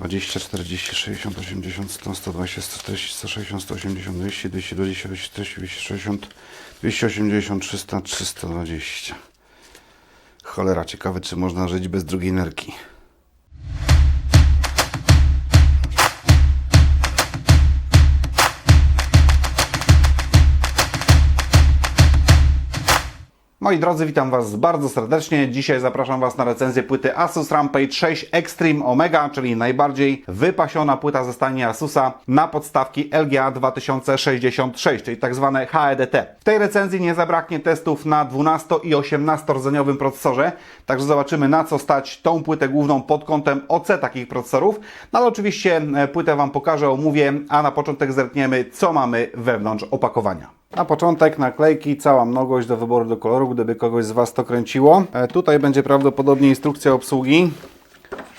20, 40, 60, 80, 100, 120, 140, 160, 180, 200, 220, 240, 260, 280, 300, 320. Cholera, ciekawe, czy można żyć bez drugiej nerki. Moi drodzy, witam Was bardzo serdecznie. Dzisiaj zapraszam Was na recenzję płyty Asus Rampage 6 Extreme Omega, czyli najbardziej wypasiona płyta ze stani Asusa na podstawki LGA 2066, czyli tak zwane HEDT. W tej recenzji nie zabraknie testów na 12 i 18 rdzeniowym procesorze, także zobaczymy na co stać tą płytę główną pod kątem OC takich procesorów. No ale oczywiście e, płytę Wam pokażę, omówię, a na początek zerkniemy co mamy wewnątrz opakowania. Na początek naklejki, cała mnogość do wyboru do koloru, gdyby kogoś z Was to kręciło. E, tutaj będzie prawdopodobnie instrukcja obsługi.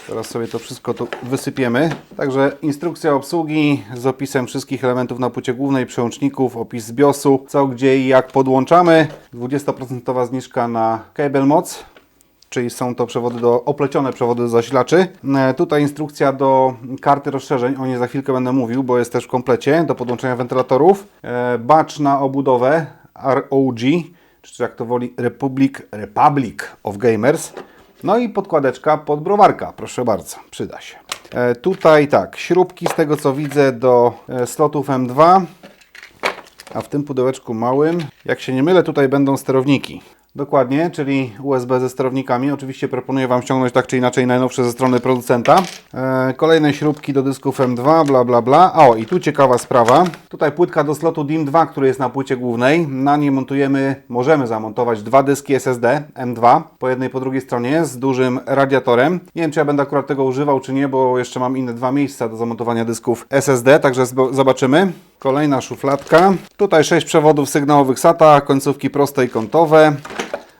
Teraz sobie to wszystko tu wysypiemy. Także instrukcja obsługi z opisem wszystkich elementów na płycie głównej, przełączników, opis BIOSu, co, gdzie i jak podłączamy. 20% zniżka na cable moc czyli są to przewody do, oplecione przewody do zasilaczy. E, Tutaj instrukcja do karty rozszerzeń, o niej za chwilkę będę mówił, bo jest też w komplecie do podłączenia wentylatorów. E, Batch na obudowę ROG, czy jak to woli Republic, Republic of Gamers. No i podkładeczka pod browarka, proszę bardzo, przyda się. E, Tutaj tak, śrubki z tego co widzę do slotów M2, a w tym pudełeczku małym, jak się nie mylę, tutaj będą sterowniki. Dokładnie, czyli USB ze sterownikami. Oczywiście proponuję Wam ściągnąć tak czy inaczej najnowsze ze strony producenta. E, kolejne śrubki do dysków M2, bla bla bla. O, i tu ciekawa sprawa. Tutaj płytka do slotu DIMM2, który jest na płycie głównej. Na niej montujemy, możemy zamontować dwa dyski SSD M2 po jednej po drugiej stronie z dużym radiatorem. Nie wiem, czy ja będę akurat tego używał, czy nie, bo jeszcze mam inne dwa miejsca do zamontowania dysków SSD, także zobaczymy. Kolejna szufladka. Tutaj sześć przewodów sygnałowych SATA, końcówki proste i kątowe.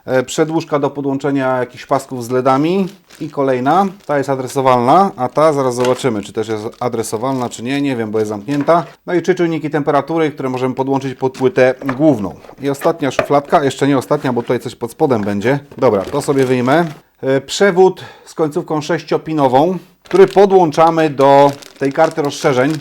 E, Przedłużka do podłączenia jakichś pasków z LEDami. I kolejna, ta jest adresowalna, a ta zaraz zobaczymy, czy też jest adresowalna, czy nie. Nie wiem, bo jest zamknięta. No i trzy czujniki temperatury, które możemy podłączyć pod płytę główną. I ostatnia szufladka, jeszcze nie ostatnia, bo tutaj coś pod spodem będzie. Dobra, to sobie wyjmę. E, Przewód z końcówką sześciopinową, który podłączamy do tej karty rozszerzeń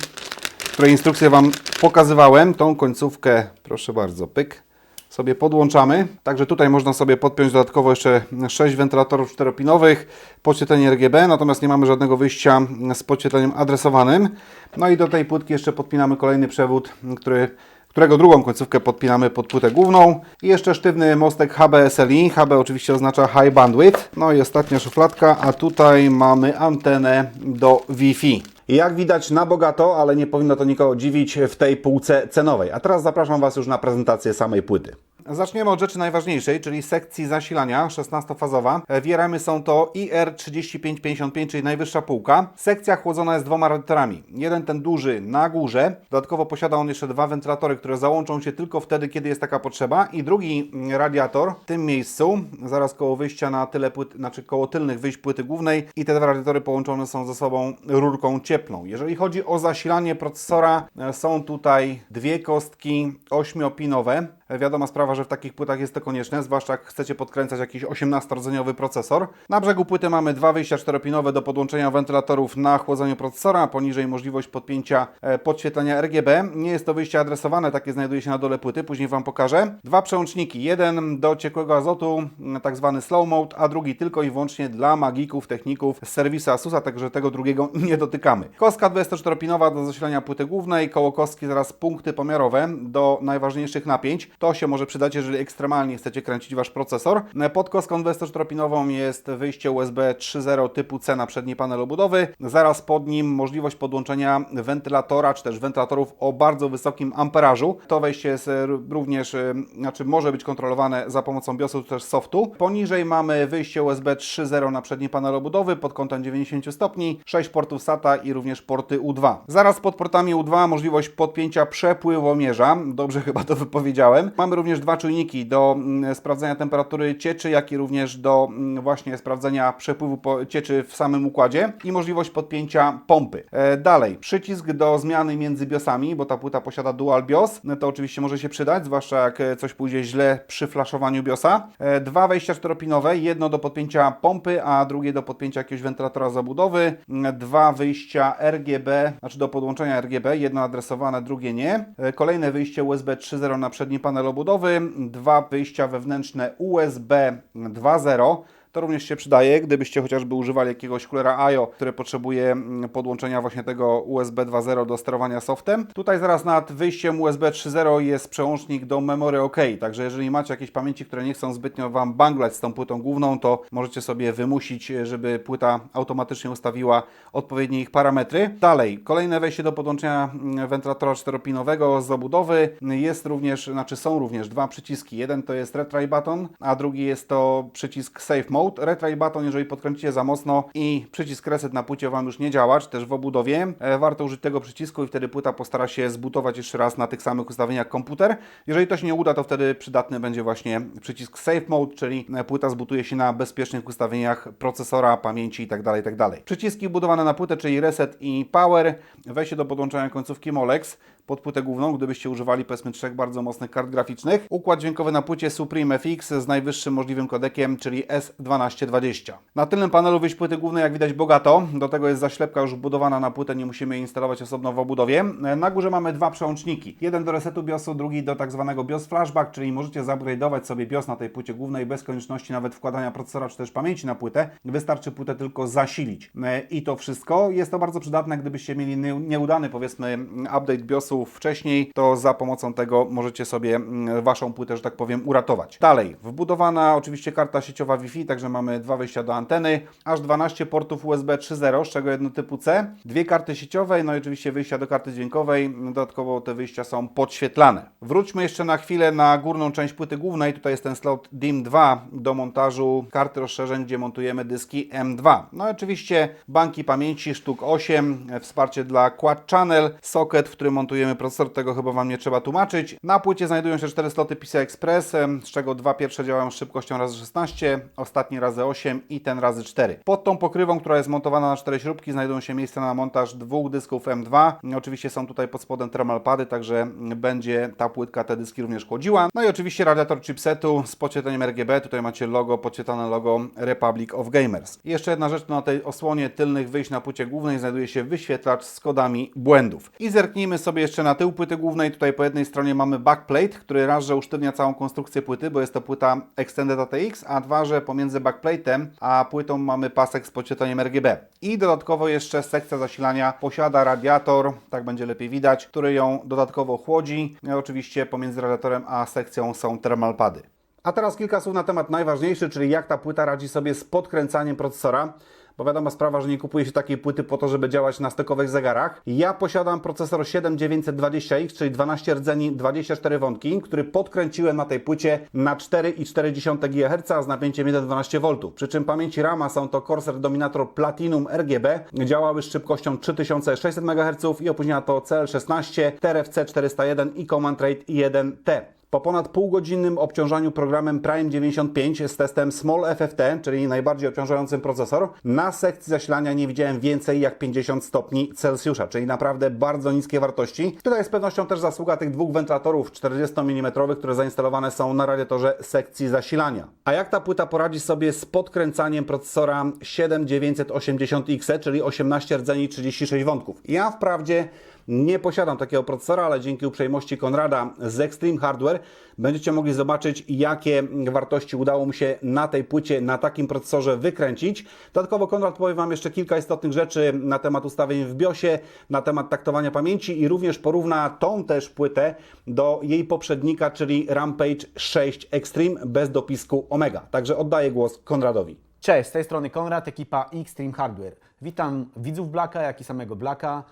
której instrukcję Wam pokazywałem. Tą końcówkę, proszę bardzo, pyk, sobie podłączamy. Także tutaj można sobie podpiąć dodatkowo jeszcze 6 wentylatorów czteropinowych, podświetlenie RGB, natomiast nie mamy żadnego wyjścia z podświetleniem adresowanym. No i do tej płytki jeszcze podpinamy kolejny przewód, który którego drugą końcówkę podpinamy pod płytę główną i jeszcze sztywny mostek HBSLI. HB oczywiście oznacza High Bandwidth. No i ostatnia szufladka, a tutaj mamy antenę do Wi-Fi. Jak widać na bogato, ale nie powinno to nikogo dziwić w tej półce cenowej. A teraz zapraszam Was już na prezentację samej płyty. Zaczniemy od rzeczy najważniejszej, czyli sekcji zasilania 16-fazowa. VRM-y są to IR3555, czyli najwyższa półka. Sekcja chłodzona jest dwoma radiatorami. Jeden ten duży na górze, dodatkowo posiada on jeszcze dwa wentylatory, które załączą się tylko wtedy, kiedy jest taka potrzeba. I drugi mm, radiator w tym miejscu, zaraz koło wyjścia na tyle płyt, znaczy koło tylnych wyjść płyty głównej i te dwa radiatory połączone są ze sobą rurką cieplną. Jeżeli chodzi o zasilanie procesora, e, są tutaj dwie kostki ośmiopinowe. Wiadoma sprawa, że w takich płytach jest to konieczne, zwłaszcza jak chcecie podkręcać jakiś 18-rdzeniowy procesor. Na brzegu płyty mamy dwa wyjścia czteropinowe do podłączenia wentylatorów na chłodzeniu procesora, poniżej możliwość podpięcia e, podświetlenia RGB. Nie jest to wyjście adresowane, takie znajduje się na dole płyty, później Wam pokażę. Dwa przełączniki, jeden do ciekłego azotu, tak zwany slow mode, a drugi tylko i wyłącznie dla magików, techników z serwisu Asusa, także tego drugiego nie dotykamy. Kostka 24-pinowa do zasilania płyty głównej, koło kostki zaraz punkty pomiarowe do najważniejszych napięć. To się może przydać, jeżeli ekstremalnie chcecie kręcić Wasz procesor. Pod kostką 24-pinową jest wyjście USB 3.0 typu C na przedni panel obudowy. Zaraz pod nim możliwość podłączenia wentylatora, czy też wentylatorów o bardzo wysokim amperażu. To wejście jest e, również, e, znaczy może być kontrolowane za pomocą BIOSu, czy też softu. Poniżej mamy wyjście USB 3.0 na przedni panel obudowy pod kątem 90 stopni, 6 portów SATA i również porty U2. Zaraz pod portami U2 możliwość podpięcia przepływomierza. Dobrze chyba to wypowiedziałem. 1. Mamy również dwa czujniki do mm, sprawdzenia temperatury cieczy, jak i również do mm, właśnie sprawdzenia przepływu cieczy w samym układzie i możliwość podpięcia pompy. E, Dalej, przycisk do zmiany między biosami, bo ta płyta posiada dual BIOS, no to oczywiście może się przydać, zwłaszcza jak e, coś pójdzie źle przy flaszowaniu BIOSa. E, Dwa wejścia czteropinowe, jedno do podpięcia pompy, a drugie do podpięcia jakiegoś wentylatora zabudowy. Mm, Dwa wyjścia RGB, znaczy do podłączenia RGB, jedno adresowane, drugie nie. Kolejne wyjście USB 3.0 na przedni panel obudowy, dwa wyjścia wewnętrzne USB 2.0. To również się przydaje, gdybyście chociażby używali jakiegoś kulera IO, który potrzebuje mm, podłączenia właśnie tego USB 2.0 do sterowania softem. Tutaj zaraz nad wyjściem USB 3.0 jest przełącznik do Memory OK, także jeżeli macie jakieś pamięci, które nie chcą zbytnio Wam banglać z tą płytą główną, to możecie sobie wymusić, żeby płyta automatycznie ustawiła odpowiednie ich parametry. Dalej, kolejne wejście do podłączenia mm, wentylatora czteropinowego z obudowy. Jest również, znaczy są również dwa przyciski. Jeden to jest retry button, a drugi jest to przycisk Safe Mode. Retry button, jeżeli podkręcicie za mocno i przycisk reset na płycie Wam już nie działa, czy też w obudowie, e, warto użyć tego przycisku i wtedy płyta postara się zbutować jeszcze raz na tych samych ustawieniach komputer. Jeżeli to się nie uda, to wtedy przydatny będzie właśnie przycisk Safe Mode, czyli e, płyta zbutuje się na bezpiecznych ustawieniach procesora, pamięci itd. itd. Przyciski budowane na płytę, czyli Reset i Power, wejście do podłączenia końcówki Molex pod płytę główną, gdybyście używali powiedzmy trzech bardzo mocnych kart graficznych. Układ dźwiękowy na płycie Supreme FX z najwyższym możliwym kodekiem, czyli S1220. Na tylnym panelu wyjść płyty głównej jak widać bogato, do tego jest zaślepka już wbudowana na płytę, nie musimy jej instalować osobno w obudowie. Na górze mamy dwa przełączniki. Jeden do resetu BIOSu, drugi do tak zwanego BIOS Flashback, czyli możecie zupgrade'ować sobie BIOS na tej płycie głównej bez konieczności nawet wkładania procesora czy też pamięci na płytę. Wystarczy płytę tylko zasilić. E, I to wszystko. Jest to bardzo przydatne, gdybyście mieli nie- nieudany powiedzmy update BIOSu wcześniej, to za pomocą tego możecie sobie mm, Waszą płytę, że tak powiem, uratować. Dalej, wbudowana oczywiście karta sieciowa Wi-Fi, także mamy dwa wejścia do anteny, aż 12 portów USB 3.0, z czego jedno typu C, dwie karty sieciowe, no i oczywiście wyjścia do karty dźwiękowej, dodatkowo te wyjścia są podświetlane. Wróćmy jeszcze na chwilę na górną część płyty głównej, tutaj jest ten slot DIM2 do montażu karty rozszerzeń, gdzie montujemy dyski M2. No i oczywiście banki pamięci sztuk 8, wsparcie dla Quad Channel, socket, w którym montujemy procesor, tego chyba Wam nie trzeba tłumaczyć. Na płycie znajdują się cztery sloty PCI Express, z czego dwa pierwsze działają z szybkością razy 16, ostatni razy 8 i ten razy 4. Pod tą pokrywą, która jest montowana na cztery śrubki, znajdują się miejsca na montaż dwóch dysków M2. Oczywiście są tutaj pod spodem thermal pady, także będzie ta płytka te dyski również chłodziła. No i oczywiście radiator chipsetu z podświetleniem RGB. Tutaj macie logo, podświetlane logo Republic of Gamers. I jeszcze jedna rzecz, na tej osłonie tylnych wyjść na płycie głównej znajduje się wyświetlacz z kodami błędów. I zerknijmy sobie jeszcze na tył płyty głównej. Tutaj po jednej stronie mamy backplate, który raz, że usztywnia całą konstrukcję płyty, bo jest to płyta Extended ATX, a dwa, że pomiędzy backplate'em a płytą mamy pasek z podświetleniem RGB. I dodatkowo jeszcze sekcja zasilania posiada radiator, tak będzie lepiej widać, który ją dodatkowo chłodzi. No, oczywiście pomiędzy radiatorem a sekcją są thermal pady. A teraz kilka słów na temat najważniejszy, czyli jak ta płyta radzi sobie z podkręcaniem procesora. Bo wiadoma sprawa, że nie kupuje się takiej płyty po to, żeby działać na stokowych zegarach. Ja posiadam procesor 7920X, czyli 12 rdzeni, 24 wątki, który podkręciłem na tej płycie na 4,4 GHz z napięciem 1,12V. Przy czym pamięci RAM są to Corsair Dominator Platinum RGB. Działały z szybkością 3600 MHz i opóźnienia to CL16, TRFC 401 i Command Rate 1T. Po ponad półgodzinnym obciążaniu programem Prime 95 z testem Small FFT, czyli najbardziej obciążającym procesor, na sekcji zasilania nie widziałem więcej jak 50 stopni Celsjusza, czyli naprawdę bardzo niskie wartości. Tutaj z pewnością też zasługa tych dwóch wentylatorów 40 mm, które zainstalowane są na radiatorze sekcji zasilania. A jak ta płyta poradzi sobie z podkręcaniem procesora 7980X, czyli 18 rdzeni 36 wątków? Ja wprawdzie nie posiadam takiego procesora, ale dzięki uprzejmości Konrada z Extreme Hardware będziecie mogli zobaczyć, jakie wartości udało mu się na tej płycie, na takim procesorze wykręcić. Dodatkowo Konrad powie Wam jeszcze kilka istotnych rzeczy na temat ustawień w BIOSie, na temat taktowania pamięci i również porówna tą też płytę do jej poprzednika, czyli Rampage 6 Extreme bez dopisku Omega. Także oddaję głos Konradowi. Cześć, z tej strony Konrad, ekipa Xtreme Hardware. Witam widzów Blacka, jak i samego Blacka.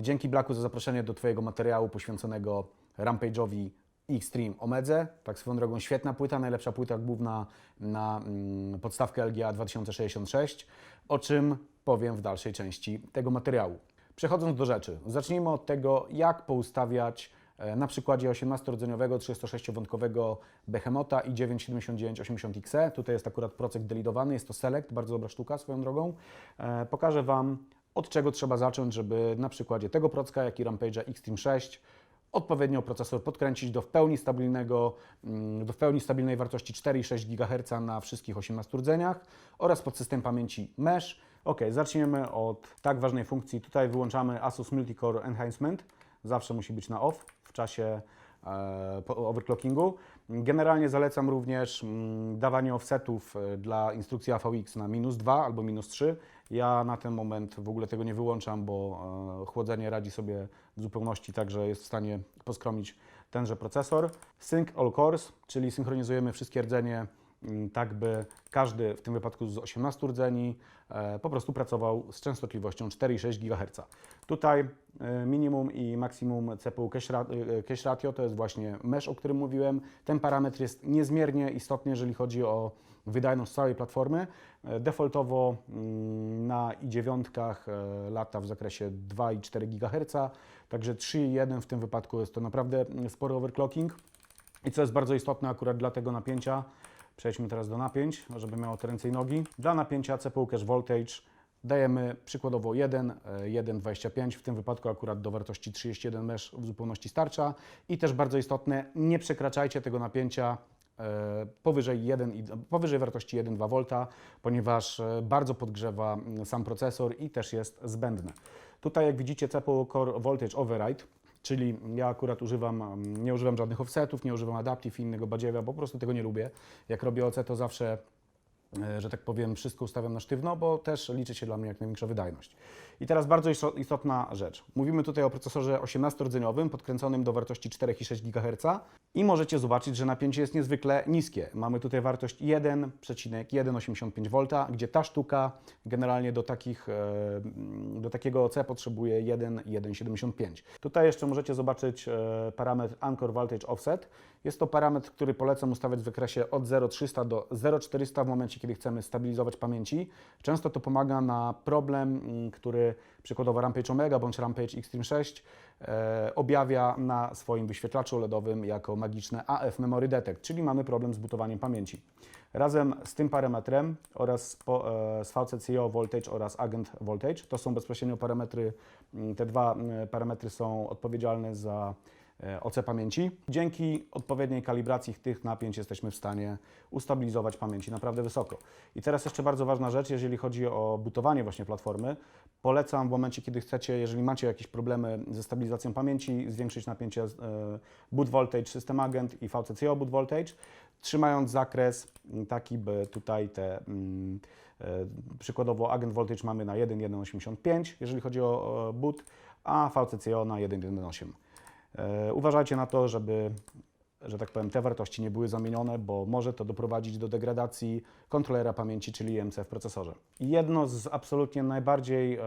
Dzięki Blacku za zaproszenie do Twojego materiału poświęconego Rampage'owi Xtreme Omedze. Tak swoją drogą świetna płyta, najlepsza płyta główna na mm, podstawkę LGA 2066, o czym powiem w dalszej części tego materiału. Przechodząc do rzeczy, zacznijmy od tego, jak poustawiać e, na przykładzie 18-rdzeniowego 36-wątkowego Behemota i 97980XE. Tutaj jest akurat procek delidowany, jest to Select, bardzo dobra sztuka swoją drogą. E, Pokażę Wam od czego trzeba zacząć, żeby na przykładzie tego procka, jak i Rampage'a Xtreme 6 odpowiednio procesor podkręcić do w pełni stabilnego, mm, do w pełni stabilnej wartości 4,6 GHz na wszystkich 18 rdzeniach oraz podsystem pamięci Mesh. Ok, zaczniemy od tak ważnej funkcji. Tutaj wyłączamy Asus Multicore Enhancement. Zawsze musi być na off w czasie e, overclockingu. Generalnie zalecam również mm, dawanie offsetów e, dla instrukcji AVX na minus 2 albo minus 3. Ja na ten moment w ogóle tego nie wyłączam, bo e, chłodzenie radzi sobie w zupełności tak, że jest w stanie poskromić tenże procesor. Sync all cores, czyli synchronizujemy wszystkie rdzenie tak by każdy, w tym wypadku z 18 rdzeni, e, po prostu pracował z częstotliwością 4,6 GHz. Tutaj e, minimum i maksimum CPU cache ra- cache ratio to jest właśnie mesh, o którym mówiłem. Ten parametr jest niezmiernie istotny, jeżeli chodzi o wydajność całej platformy. E, Defaultowo mm, na i9 e, lata w zakresie 2,4 GHz, także 3,1 w tym wypadku jest to naprawdę mm, spory overclocking. I co jest bardzo istotne akurat dla tego napięcia, przejdźmy teraz do napięć, żeby miało to ręce i nogi. Dla napięcia CPU cache voltage dajemy przykładowo 1, e, 1,25, w tym wypadku akurat do wartości 31 mesh w zupełności starcza. I też bardzo istotne, nie przekraczajcie tego napięcia e, powyżej, 1, i- powyżej wartości 1,2 V, ponieważ e, bardzo podgrzewa sam procesor i też jest zbędne. Tutaj jak widzicie CPU Core Voltage Override, czyli ja akurat używam, mm, nie używam żadnych offsetów, nie używam adaptive i innego badziewia, bo po prostu tego nie lubię. Jak robię OC to zawsze e, że tak powiem, wszystko ustawiam na sztywno, bo też liczy się dla mnie jak największa wydajność. I teraz bardzo isto- istotna rzecz. Mówimy tutaj o procesorze 18-rdzeniowym podkręconym do wartości 4,6 GHz i możecie zobaczyć, że napięcie jest niezwykle niskie. Mamy tutaj wartość 1,185 V, gdzie ta sztuka generalnie do, takich, e, do takiego OC potrzebuje 1,175. Tutaj jeszcze możecie zobaczyć e, parametr Anchor Voltage Offset. Jest to parametr, który polecam ustawiać w wykresie od 0,300 do 0,400 w momencie, kiedy chcemy stabilizować pamięci. Często to pomaga na problem, mm, który przykładowo Rampage Omega bądź Rampage Extreme 6 e, objawia na swoim wyświetlaczu LEDowym jako magiczne AF Memory Detect, czyli mamy problem z butowaniem pamięci. Razem z tym parametrem oraz po, e, z VCCO Voltage oraz Agent Voltage, to są bezpośrednio parametry, te dwa parametry są odpowiedzialne za OC pamięci. Dzięki odpowiedniej kalibracji tych napięć jesteśmy w stanie ustabilizować pamięci naprawdę wysoko. I teraz jeszcze bardzo ważna rzecz, jeżeli chodzi o butowanie właśnie platformy. Polecam w momencie, kiedy chcecie, jeżeli macie jakieś problemy ze stabilizacją pamięci, zwiększyć napięcie e, boot voltage System Agent i VCCO boot voltage, trzymając zakres taki, by tutaj te mm, e, przykładowo agent voltage mamy na 1,185, jeżeli chodzi o e, boot, a VCCO na 1,1,8. E, Uważajcie na to, żeby, że tak powiem, te wartości nie były zamienione, bo może to doprowadzić do degradacji kontrolera pamięci, czyli IMC w procesorze. Jedno z absolutnie najbardziej e,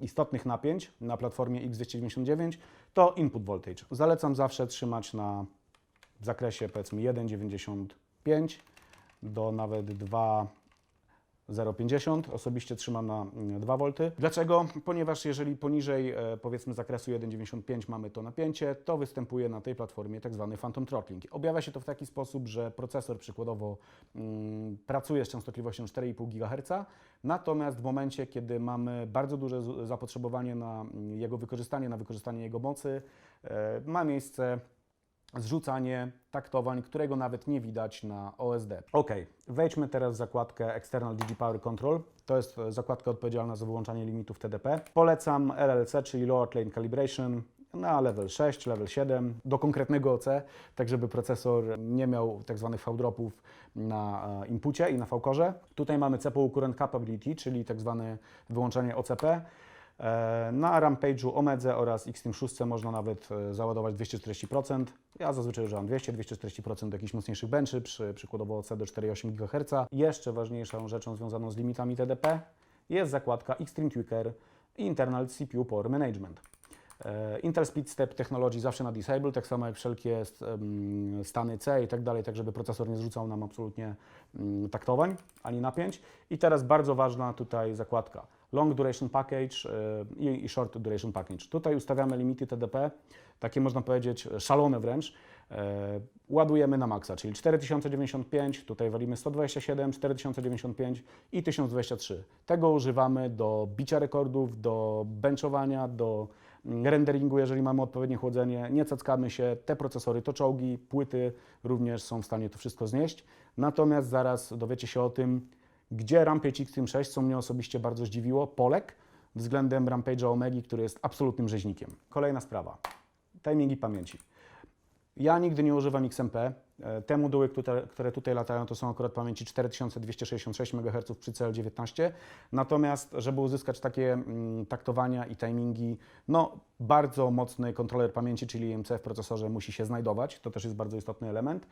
istotnych napięć na platformie X299 to input voltage. Zalecam zawsze trzymać na w zakresie powiedzmy 1,95 do nawet 2. 0,50. Osobiście trzymam na mm, 2 V. Dlaczego? Ponieważ jeżeli poniżej e, powiedzmy zakresu 1,95 mamy to napięcie, to występuje na tej platformie tak zwany phantom throttling. Objawia się to w taki sposób, że procesor przykładowo mm, pracuje z częstotliwością 4,5 GHz, natomiast w momencie, kiedy mamy bardzo duże zapotrzebowanie na mm, jego wykorzystanie, na wykorzystanie jego mocy, e, ma miejsce zrzucanie taktowań, którego nawet nie widać na OSD. Ok, wejdźmy teraz w zakładkę External DigiPower Control. To jest e, zakładka odpowiedzialna za wyłączanie limitów TDP. Polecam LLC, czyli Lower Lane Calibration na level 6, level 7, do konkretnego OC, tak żeby procesor nie miał tak zwanych V-dropów na e, inpucie i na V-korze. Tutaj mamy CPU Current Capability, czyli tak zwane wyłączenie OCP. E, Na Rampage'u Omedze oraz Xtreme 6 można nawet e, załadować 240%. Ja zazwyczaj używam 200-240% do jakichś mocniejszych benchy, przy przykładowo OC do 4,8 GHz. Jeszcze ważniejszą rzeczą związaną z limitami TDP jest zakładka Xtreme Tweaker Internal CPU Power Management. E, Intel Speed Step Technology zawsze na disable, tak samo jak wszelkie em, stany C i tak dalej, tak żeby procesor nie zrzucał nam absolutnie mm, taktowań ani napięć. I teraz bardzo ważna tutaj zakładka Long Duration Package e, i, Short Duration Package. Tutaj ustawiamy limity TDP, takie można powiedzieć szalone wręcz. E, Ładujemy na maksa, czyli 4095, tutaj walimy 127, 4095 i 1023. Tego używamy do bicia rekordów, do benchowania, do renderingu, jeżeli mamy odpowiednie chłodzenie. Nie cackamy się, te procesory to czołgi, płyty również są w stanie to wszystko znieść. Natomiast zaraz dowiecie się o tym, gdzie Rampage Extreme 6, co mnie osobiście bardzo zdziwiło, Polek względem Rampage'a Omegi, który jest absolutnym rzeźnikiem. Kolejna sprawa. Timingi pamięci. Ja nigdy nie używam XMP. E, Te moduły, które, tutaj latają, to są akurat pamięci 4266 MHz przy CL19. Natomiast, żeby uzyskać takie mm, taktowania i timingi, no bardzo mocny kontroler pamięci, czyli IMC w procesorze musi się znajdować. To też jest bardzo istotny element.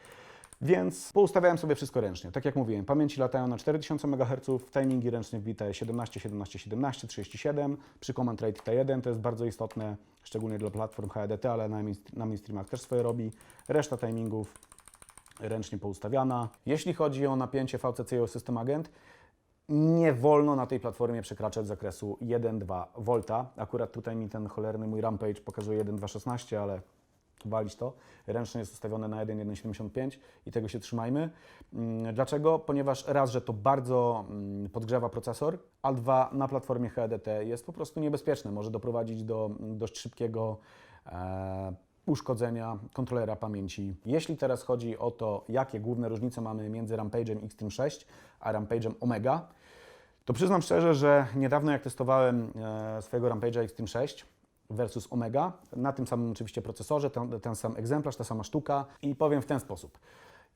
Więc poustawiałem sobie wszystko ręcznie. Tak jak mówiłem, pamięci latają na 4000 MHz, timingi ręcznie wbite 17, 17, 17, 37. Przy Command Rate T1 to jest bardzo istotne, szczególnie dla platform HEDT, ale na, na mainstreamach też swoje robi. Reszta timingów ręcznie poustawiana. Jeśli chodzi o napięcie VCC i System Agent, nie wolno na tej platformie przekraczać zakresu 1,2 V. Akurat tutaj mi ten cholerny mój Rampage pokazuje 1,216, ale walić to. Ręcznie jest ustawione na 1,175 i tego się trzymajmy. Mm, Dlaczego? Ponieważ raz, że to bardzo mm, podgrzewa procesor, a dwa, na platformie HEDT jest po prostu niebezpieczne. Może doprowadzić do mm, dość szybkiego e, uszkodzenia kontrolera pamięci. Jeśli teraz chodzi o to, jakie główne różnice mamy między Rampage'em Extreme 6 a Rampage'em Omega, to przyznam szczerze, że niedawno jak testowałem e, swojego Rampage'a Extreme 6 versus Omega, na tym samym oczywiście procesorze, ten, ten sam egzemplarz, ta sama sztuka i powiem w ten sposób.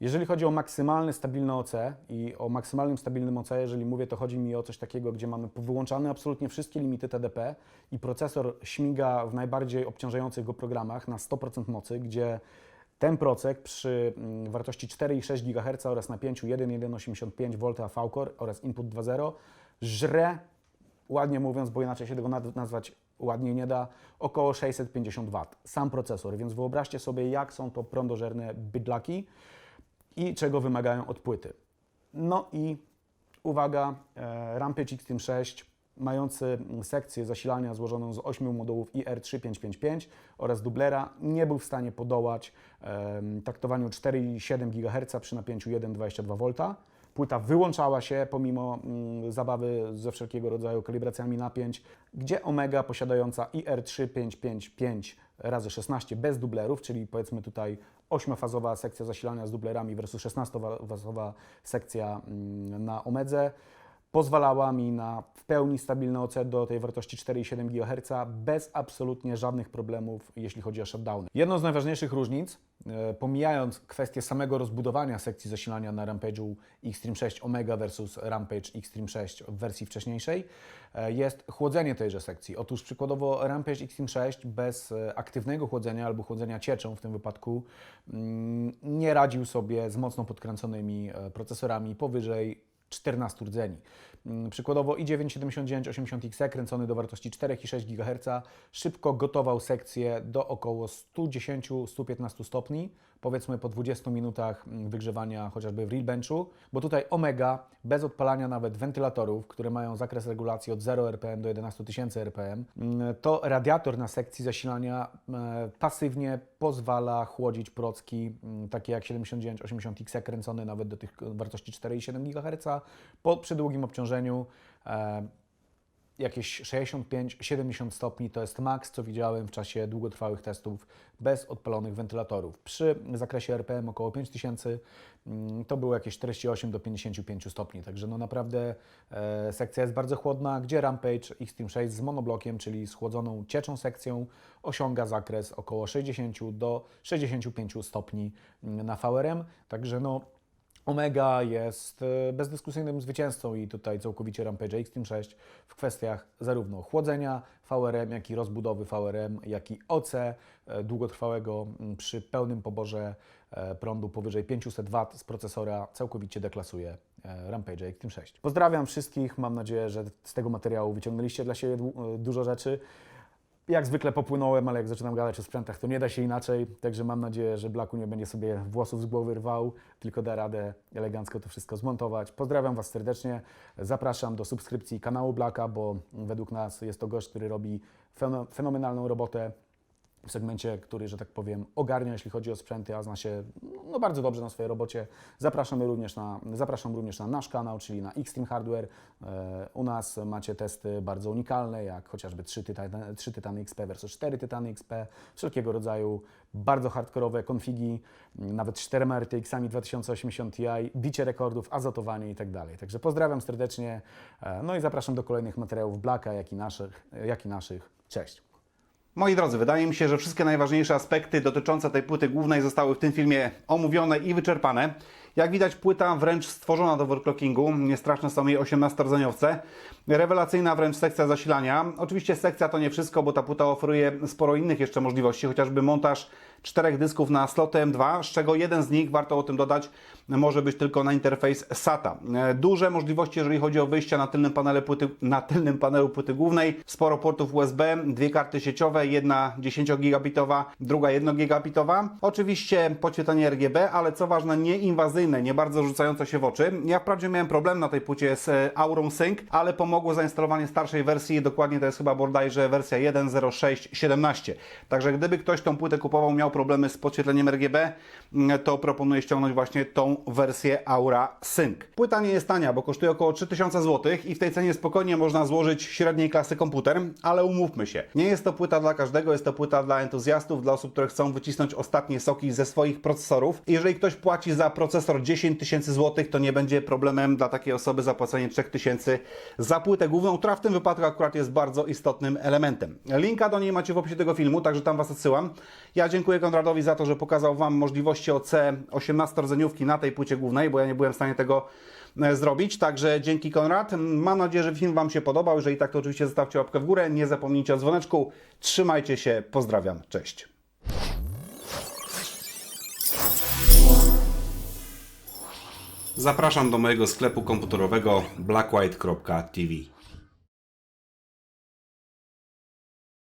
Jeżeli chodzi o maksymalny stabilny OC i o maksymalnym stabilnym OC, jeżeli mówię, to chodzi mi o coś takiego, gdzie mamy wyłączane absolutnie wszystkie limity TDP i procesor śmiga w najbardziej obciążających go programach na 100% mocy, gdzie ten procek przy mm, wartości 4,6 GHz oraz napięciu 1,185 V AV-Core oraz input 2.0 żre, ładnie mówiąc, bo inaczej się tego nazwać ładnie nie da, około 650 W. Sam procesor, więc wyobraźcie sobie, jak są to prądożerne bydlaki i czego wymagają od płyty. No i uwaga, e, Rampage Extreme 6 mający sekcję zasilania złożoną z 8 modułów IR3555 oraz dublera nie był w stanie podołać em, taktowaniu 4,7 GHz przy napięciu 1,22 V. Płyta wyłączała się pomimo mm, zabawy ze wszelkiego rodzaju kalibracjami napięć, gdzie Omega posiadająca IR3555 razy 16 bez dublerów, czyli powiedzmy tutaj 8-fazowa sekcja zasilania z dublerami versus 16-fazowa sekcja mm, na Omedze, pozwalała mi na w pełni stabilny OC do tej wartości 4,7 GHz bez absolutnie żadnych problemów, jeśli chodzi o shutdowny. Jedną z najważniejszych różnic, e, pomijając kwestię samego rozbudowania sekcji zasilania na Rampage'u Extreme 6 Omega versus Rampage Extreme 6 w wersji wcześniejszej, e, jest chłodzenie tejże sekcji. Otóż przykładowo Rampage Extreme 6 bez e, aktywnego chłodzenia albo chłodzenia cieczą w tym wypadku mm, nie radził sobie z mocno podkręconymi procesorami powyżej 14 rdzeni. Mm, Przykładowo i97980XE kręcony do wartości 4,6 GHz szybko gotował sekcję do około 110-115 stopni, powiedzmy po 20 minutach mm, wygrzewania chociażby w real benchu, bo tutaj Omega bez odpalania nawet wentylatorów, które mają zakres regulacji od 0 RPM do 11 000 RPM, to radiator na sekcji zasilania e, pasywnie pozwala chłodzić procki mm, takie jak 7980XE kręcone nawet do tych wartości 4,7 GHz po przy długim obciążeniu e, jakieś 65-70 stopni to jest maks, co widziałem w czasie długotrwałych testów bez odpalonych wentylatorów. Przy zakresie RPM około 5000 mm, to było jakieś 48 do 55 stopni, także no naprawdę e, sekcja jest bardzo chłodna, gdzie Rampage Extreme 6 z monoblokiem, czyli z chłodzoną cieczą sekcją osiąga zakres około 60 do 65 stopni mm, na VRM, także no Omega jest e, bezdyskusyjnym zwycięzcą i tutaj całkowicie Rampage Extreme 6 w kwestiach zarówno chłodzenia VRM, jak i rozbudowy VRM, jak i OC e, długotrwałego m, przy pełnym poborze e, prądu powyżej 500 W z procesora całkowicie deklasuje e, Rampage Extreme 6. Pozdrawiam wszystkich, mam nadzieję, że z tego materiału wyciągnęliście dla siebie e, dużo rzeczy. Jak zwykle popłynąłem, ale jak zaczynam gadać o sprzętach, to nie da się inaczej. Także mam nadzieję, że Blaku nie będzie sobie włosów z głowy rwał, tylko da radę elegancko to wszystko zmontować. Pozdrawiam Was serdecznie. Zapraszam do subskrypcji kanału Blaka, bo według nas jest to gość, który robi feno- fenomenalną robotę w segmencie, który, że tak powiem, ogarnia, jeśli chodzi o sprzęty, a zna się no, bardzo dobrze na swojej robocie. Zapraszamy również na, zapraszam również na nasz kanał, czyli na Xtreme Hardware. E, u nas macie testy bardzo unikalne, jak chociażby 3 Tytany, 3 Tytany XP versus 4 Tytany XP, wszelkiego rodzaju bardzo hardkorowe konfigi, nawet 4 RTX-ami 2080 Ti, bicie rekordów, azotowanie i tak. Także pozdrawiam serdecznie, e, no i zapraszam do kolejnych materiałów Blacka, jak i naszych. Jak i naszych. Cześć! Moi drodzy, wydaje mi się, że wszystkie najważniejsze aspekty dotyczące tej płyty głównej zostały w tym filmie omówione i wyczerpane. Jak widać, płyta wręcz stworzona do overclockingu. Niestraszne są jej 18-rdzeniowce. Rewelacyjna wręcz sekcja zasilania. Oczywiście sekcja to nie wszystko, bo ta płyta oferuje sporo innych jeszcze możliwości, chociażby montaż czterech dysków na sloty M2, z czego jeden z nich, warto o tym dodać, może być tylko na interfejs SATA. E, Duże możliwości, jeżeli chodzi o wyjścia na tylnym panelu płyty, na tylnym panelu płyty głównej. Sporo portów USB, dwie karty sieciowe, jedna 10 gigabitowa, druga 1 gigabitowa. Oczywiście podświetlenie RGB, ale co ważne, nieinwazyjne, nie bardzo rzucające się w oczy. Ja wprawdzie miałem problem na tej płycie z e, Aurą Sync, ale pomogło zainstalowanie starszej wersji, dokładnie to jest chyba bodajże wersja 1.06.17. Także gdyby ktoś tą płytę kupował, miał problemy z podświetleniem RGB, mm, to proponuję ściągnąć właśnie tą wersję Aura Sync. Płyta nie jest tania, bo kosztuje około 3000 zł i w tej cenie spokojnie można złożyć średniej klasy komputer, ale umówmy się, nie jest to płyta dla każdego, jest to płyta dla entuzjastów, dla osób, które chcą wycisnąć ostatnie soki ze swoich procesorów. Jeżeli ktoś płaci za procesor 10 tysięcy złotych, to nie będzie problemem dla takiej osoby zapłacenie 3000 za płytę główną, która w tym wypadku akurat jest bardzo istotnym elementem. Linka do niej macie w opisie tego filmu, także tam Was odsyłam. Ja dziękuję Konradowi za to, że pokazał Wam możliwości OC 18-rdzeniówki na tej płycie głównej, bo ja nie byłem w stanie tego e, zrobić. Także dzięki Konrad. Mam nadzieję, że film Wam się podobał. Jeżeli tak, to oczywiście zostawcie łapkę w górę. Nie zapomnijcie o dzwoneczku. Trzymajcie się. Pozdrawiam. Cześć. Zapraszam do mojego sklepu komputerowego blackwhite.tv.